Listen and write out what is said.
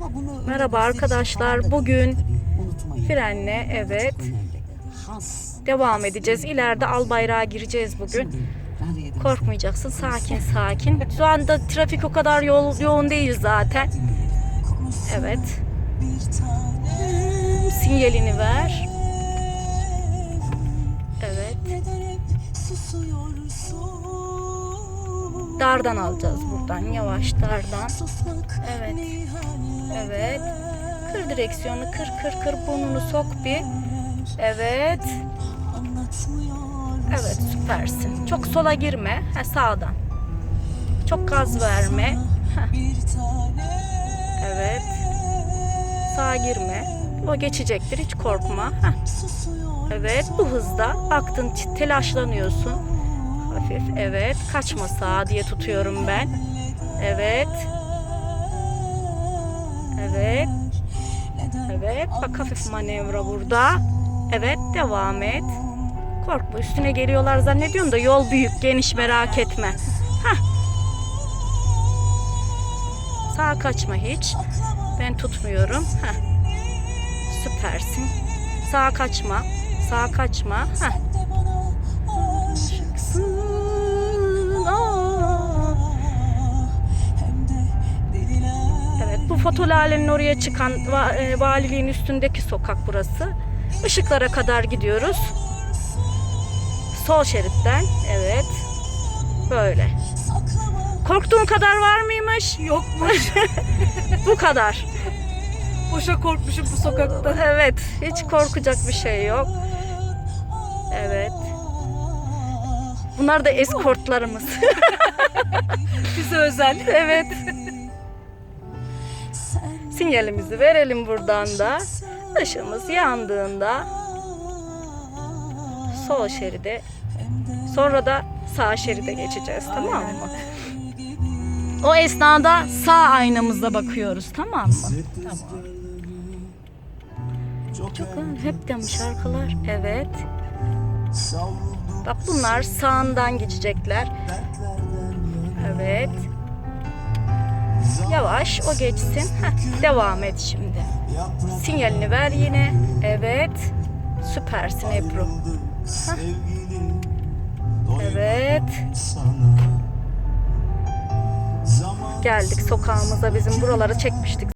Ama bunu Merhaba arkadaşlar. Bugün. Frenle evet devam edeceğiz. İleride al bayrağı gireceğiz bugün. Korkmayacaksın. Sakin sakin. Şu anda trafik o kadar yol, yoğun değil zaten. Evet. Sinyalini ver. Evet. Dardan alacağız buradan. Yavaş dardan. Evet. Evet. Kır direksiyonu. Kır kır kır. Burnunu sok bir. Evet. Evet süpersin. Çok sola girme. Ha, sağdan. Çok gaz verme. Heh. Evet. Sağa girme. O geçecektir. Hiç korkma. Heh. Evet. Bu hızda baktın telaşlanıyorsun. Hafif. Evet. Kaçma sağa diye tutuyorum ben. Evet. Evet. Evet. Bak hafif manevra burada. Evet. Devam et. Korkma. Üstüne geliyorlar zannediyorsun da yol büyük. Geniş merak etme. Heh. Sağa kaçma hiç. Ben tutmuyorum. Heh. Süpersin. Sağa kaçma. Sağa kaçma. Heh. Fotolalenin oraya çıkan e, valiliğin üstündeki sokak burası. Işıklara kadar gidiyoruz. Sol şeritten. Evet. Böyle. Korktuğun kadar var mıymış? Yokmuş. Bu kadar. Boşa korkmuşum bu sokakta. Evet. Hiç korkacak bir şey yok. Evet. Bunlar da eskortlarımız. Bize özel. evet. Sinyalimizi verelim buradan da. Işığımız yandığında sol şeride sonra da sağ şeride geçeceğiz tamam mı? O esnada sağ aynamızda bakıyoruz tamam mı? Tamam. Çok hepten şarkılar. Evet. Bak bunlar sağından geçecekler. Evet. Yavaş o geçsin. Heh, devam et şimdi. Sinyalini ver yine. Evet. Süpersin Ebru. Heh. Evet. Geldik sokağımıza bizim buraları çekmiştik